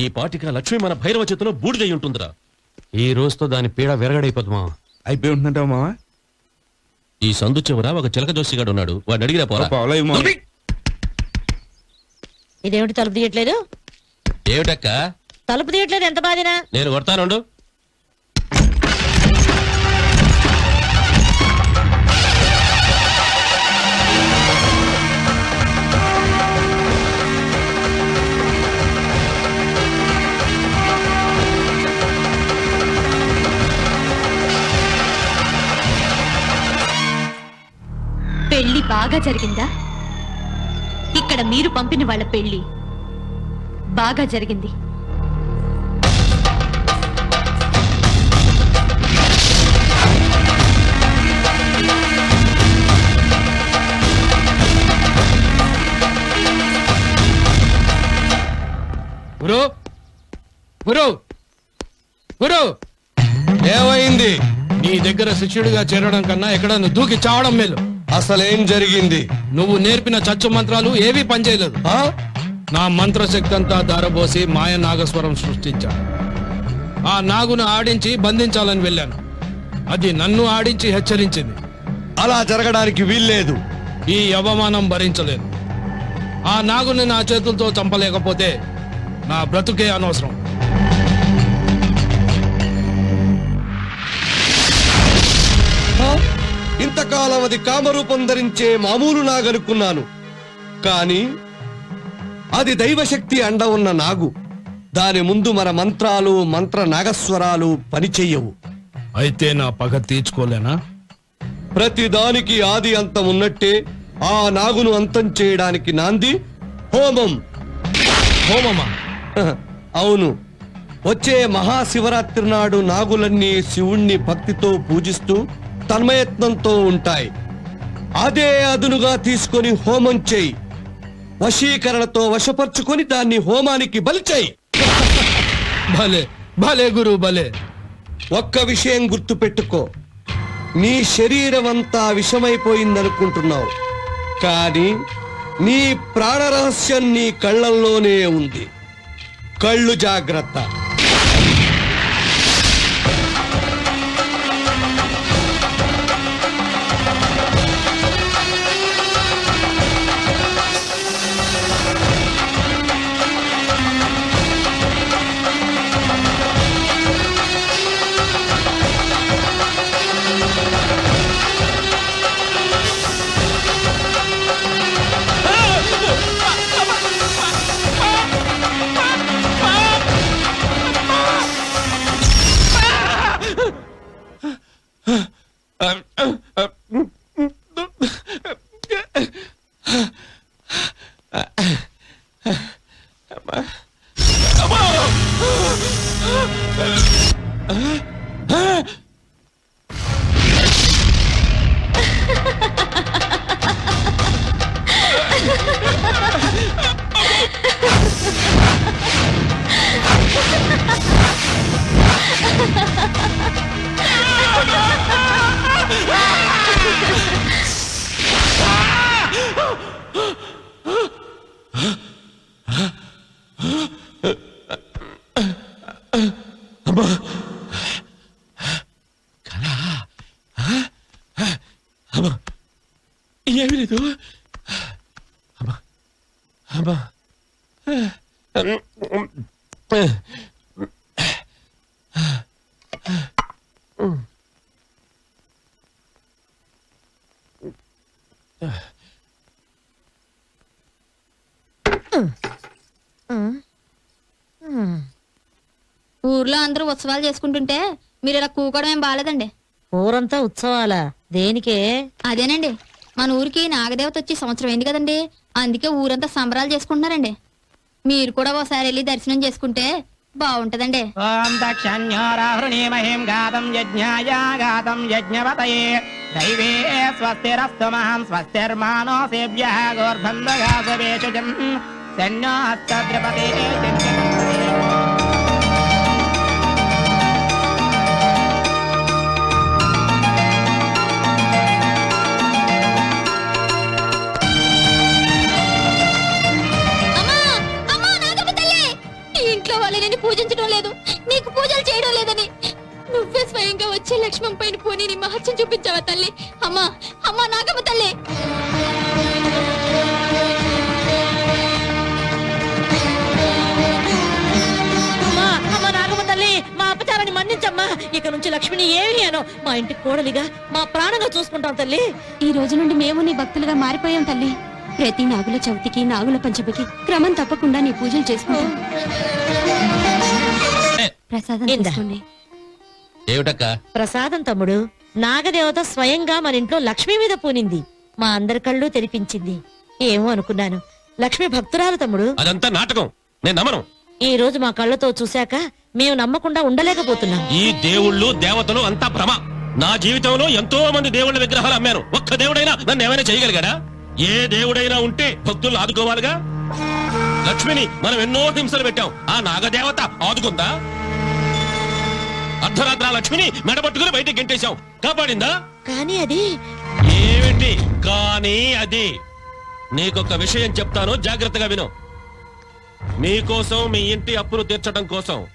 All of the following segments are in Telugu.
ఈ పాటిక లక్ష్మి మన భైరవ చేతిలో బూడిదై ఉంటుందిరా. ఈ రోజుతో దాని పీడ విరగడైపోతుంది మావా. అయిపోయి ఉంటుందంటావు మావా? ఈ సందు చివర ఒక చిలక జోసిగాడు ఉన్నాడు. వాడిని అడిగిరా పోరా. ఇదేమిటి తలుపు తీయట్లేదు? ఏమిటక్క? తలుపు తీయట్లేదు ఎంత బాధినా? నేను కొడతానుండు. బాగా జరిగిందా? ఇక్కడ మీరు పంపిన వాళ్ళ పెళ్ళి బాగా జరిగింది. గురు గురు గురు. ఏమైంది? నీ దగ్గర శిష్యుడిగా చేరడం కన్నా ఎక్కడ నువ్వు దూకి చావడం మేలు. అసలేం జరిగింది? నువ్వు నేర్పిన చచ్చు మంత్రాలు ఏవీ పనిచేయలేదు. ఆ? నా మంత్రశక్తి అంతా దారబోసి మాయ నాగస్వరం సృష్టించా ఆ నాగును ఆడించి బంధించాలని వెళ్ళాను. అది నన్ను ఆడించి హెచ్చరించింది. అలా జరగడానికి వీల్లేదు. ఈ అవమానం భరించలేను ఆ నాగుని నా చేతులతో చంపలేకపోతే నా బ్రతుకే అనవసరం. ఇంతకాలం అది కామరూపం ధరించే మామూలు నాగనుకున్నాను. కాని అది దైవశక్తి అండ ఉన్న నాగు. దాని ముందు మన మంత్రాలు మంత్ర నాగస్వరాలు పనిచెయ్యవు అయితే నా పగ తీర్చుకోలేనా? ప్రతి దానికి ఆది అంతం ఉన్నట్టే ఆ నాగును అంతం చేయడానికి నాంది హోమం. హోమమా? అవును. వచ్చే మహాశివరాత్రి నాడు నాగులన్నీ శివుణ్ణి భక్తితో పూజిస్తూ తన్మయత్నంతో ఉంటాయి. అదే అదునుగా తీసుకొని హోమం చేయి. వశీకరణతో వశపరుచుకొని దాన్ని హోమానికి బలిచేయి భలే భలే గురు భలే. ఒక్క విషయం గుర్తుపెట్టుకో. నీ శరీరం అంతా విషమైపోయిందనుకుంటున్నావు. కానీ నీ ప్రాణరహస్యం నీ కళ్ళల్లోనే ఉంది. కళ్ళు జాగ్రత్త. ఏమీ లేదు. అమ్మా. అమ్మా. ఊర్లో అందరూ ఉత్సవాలు చేసుకుంటుంటే మీరు ఇలా కూకోవడం ఏం బాలేదండి ఊరంతా ఉత్సవాలా? దేనికే? అదేనండి. మన ఊరికి నాగదేవత వచ్చి సంవత్సరం అయింది కదండి? అందుకే ఊరంతా సంబరాలు చేసుకుంటున్నారండి. మీరు కూడా ఓసారి వెళ్ళి దర్శనం చేసుకుంటే బాగుంటదండి. ఓం దక్షన్యో గాతం యజ్ఞాయ గాతం యజ్ఞవతయే. దైవే స్వస్తిరస్తు మహం స్వస్తిర్మానోసేభ్య గోర్భందగాసవేషజం సన్యో పూజించడం లేదు. నీకు పూజలు చేయడం లేదని. నువ్వే స్వయంగా వచ్చి లక్ష్మణ్ పైన పోనీ నీ మహత్యం చూపించావా తల్లి? అమ్మా అమ్మా నాగమ్మ తల్లి! అమ్మా అమ్మ నాగమ్మ తల్లి మా అపచారాన్ని మన్నించమ్మా. ఇక నుంచి లక్ష్మిని ఏమి అను మా ఇంటి కోడలిగా మా ప్రాణంగా చూసుకుంటాం తల్లి. ఈ రోజు నుండి మేము నీ భక్తులుగా మారిపోయాం తల్లి. ప్రతి నాగుల చవితికి నాగుల పంచమికి క్రమం తప్పకుండా నీ పూజలు చేసుకుంటాం. ప్రసాదం ఇందా. తీసుకోండి. ఏమిటక్క? ప్రసాదం తమ్ముడు నాగదేవత స్వయంగా మన ఇంట్లో లక్ష్మి మీద పూనింది. మా అందరి కళ్ళు తెరిపించింది. ఏమో అనుకున్నాను. లక్ష్మి భక్తురాలు తమ్ముడు. అదంతా నాటకం. నేను నమ్మను. ఈ రోజు మా కళ్ళతో చూశాక మేము నమ్మకుండా ఉండలేకపోతున్నాం. ఈ దేవుళ్ళు దేవతలు అంతా భ్రమ. నా జీవితంలో ఎంతో మంది దేవుళ్ళ విగ్రహాలు అమ్మాను. ఒక్క దేవుడైనా నన్ను ఏమైనా చేయగలిగాడా? ఏ దేవుడైనా ఉంటే భక్తులు ఆదుకోవాలిగా? లక్ష్మిని మనం ఎన్నో హింసలు పెట్టాం. ఆ నాగదేవత ఆదుకుందా? అర్ధరాత్ర లక్ష్మిని మెడబట్టుకుని బయటికి గెంటేశాం కాపాడిందా? కానీ అది ఏమిటి? కానీ అది. నీకొక విషయం చెప్తాను జాగ్రత్తగా విను. మీకోసం మీ ఇంటి అప్పులు తీర్చడం కోసం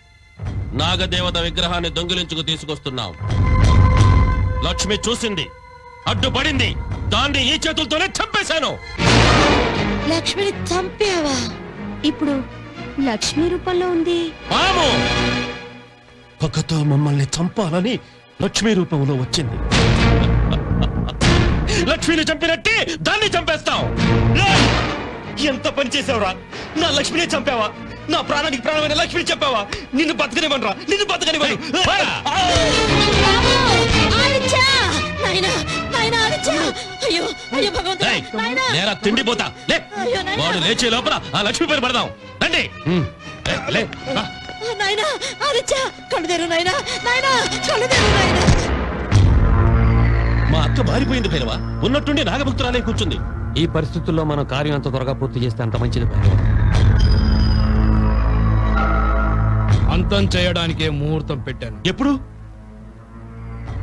నాగదేవత విగ్రహాన్ని దొంగిలించుకు తీసుకొస్తున్నాం లక్ష్మి చూసింది అడ్డుపడింది దాన్ని ఈ చేతులతోనే చంపేశాను. లక్ష్మిని చంపావా? ఇప్పుడు లక్ష్మీ రూపంలో ఉంది. పాము! పక్కతో మమ్మల్ని చంపాలని లక్ష్మి రూపంలో వచ్చింది. లక్ష్మిని చంపినట్టే దాన్ని చంపేస్తాం. ఎంత పని చేసావురా? నా లక్ష్మిని చంపావా? నా ప్రాణానికి ప్రాణమైన లక్ష్మిని చంపావా? నిన్ను బతకనివ్వనరా. నిన్ను బతకనివ్వను. పోరా. నాయనా నాయనా ఆడిచ్చా? అయ్యో అయ్యో భగవంతుడా ఏయ్, నాయనా! నేరా తిండిపోతా. వాడు లేచే లోపల ఆ లక్ష్మి పేరు పడదాం. రండి. లే, లే రా. నాయనా నాయనా నాయనా నాయనా. మా అక్క మారిపోయింది భైరవా. ఉన్నట్టుండి నాగభక్తురాలే కూర్చుంది. ఈ పరిస్థితుల్లో మనం కార్యం అంత త్వరగా పూర్తి చేస్తే అంత మంచిది భైరవ. అంతం చేయడానికే ముహూర్తం పెట్టాను. ఎప్పుడు?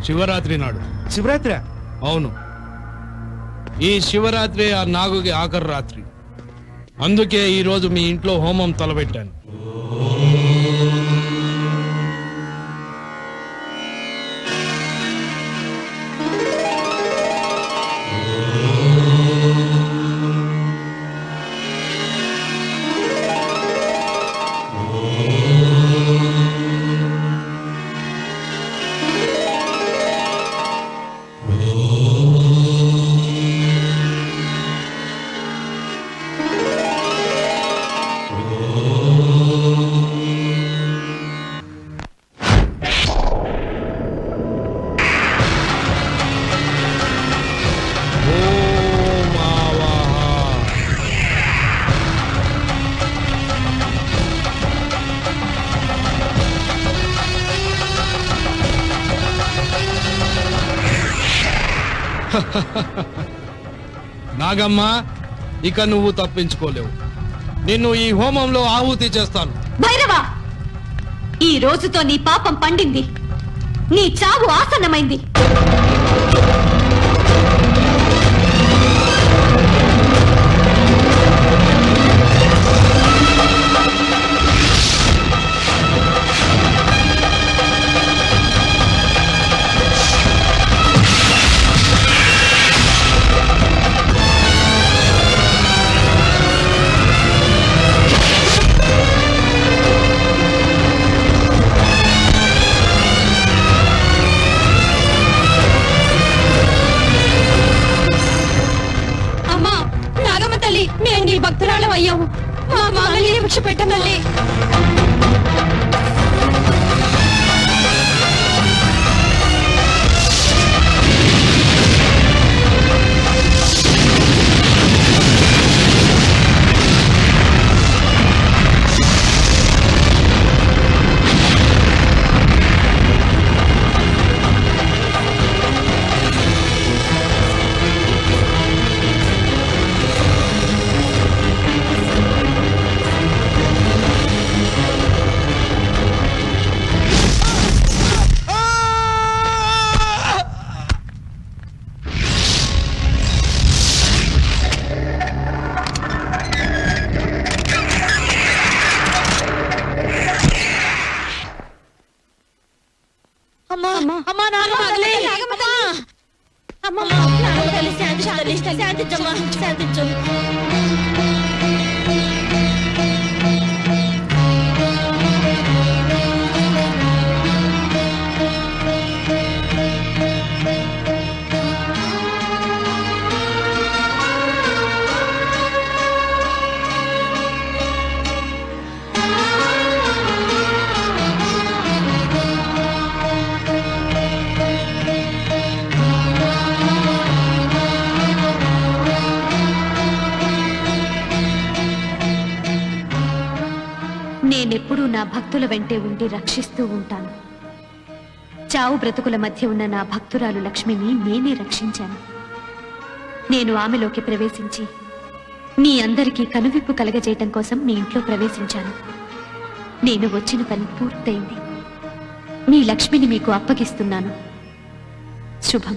శివరాత్రి నాడు. శివరాత్రి? అవును. ఈ శివరాత్రి ఆ నాగుకి ఆఖరి రాత్రి. అందుకే ఈ రోజు మీ ఇంట్లో హోమం తలపెట్టాను నాగమ్మ ఇక నువ్వు తప్పించుకోలేవు. నిన్ను ఈ హోమంలో ఆహుతి చేస్తాను. భైరవా ఈ రోజుతో నీ పాపం పండింది. నీ చావు ఆసన్నమైంది. తల్లి మేము నీ భక్తురాలం అయ్యాము. మా మామల్ని భిక్ష పెట్ట అమ్మమ్మ నాకు తల్లి శాంతించు తల్లి శాంతించమ్మా శాంతించు నేనెప్పుడూ నా భక్తుల వెంటే ఉండి రక్షిస్తూ ఉంటాను. చావు బ్రతుకుల మధ్య ఉన్న నా భక్తురాలు లక్ష్మిని నేనే రక్షించాను. నేను ఆమెలోకి ప్రవేశించి మీ అందరికీ కనువిప్పు కలగజేయటం కోసం మీ ఇంట్లో ప్రవేశించాను. నేను వచ్చిన పని పూర్తయింది. మీ లక్ష్మిని మీకు అప్పగిస్తున్నాను. శుభం.